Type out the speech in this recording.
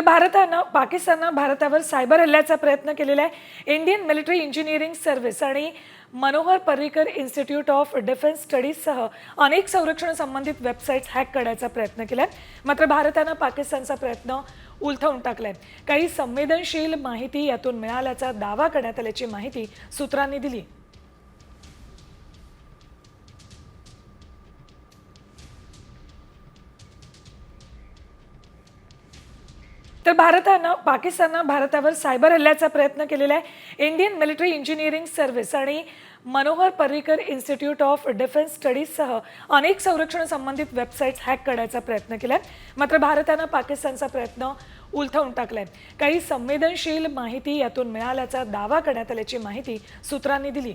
तर भारतानं पाकिस्ताननं भारतावर सायबर हल्ल्याचा प्रयत्न केलेला आहे. इंडियन मिलिटरी इंजिनिअरिंग सर्व्हिस आणि Manohar Parrikar institute of defence स्टडीजसह अनेक संरक्षण संबंधित वेबसाईट्स हॅक करण्याचा प्रयत्न केला आहे मात्र भारतानं पाकिस्तानचा प्रयत्न उलथवून टाकलाय. काही संवेदनशील माहिती यातून मिळाल्याचा दावा करण्यात आल्याची माहिती सूत्रांनी दिली. तर भारतानं पाकिस्ताननं भारतावर सायबर हल्ल्याचा प्रयत्न केलेला आहे. इंडियन मिलिटरी इंजिनिअरिंग सर्व्हिस आणि Manohar Parrikar institute of defence स्टडीजसह अनेक संरक्षण संबंधित वेबसाईट्स हॅक करण्याचा प्रयत्न केला आहे मात्र भारतानं पाकिस्तानचा प्रयत्न उलथवून टाकलाय. काही संवेदनशील माहिती यातून मिळाल्याचा दावा करण्यात आल्याची माहिती सूत्रांनी दिली.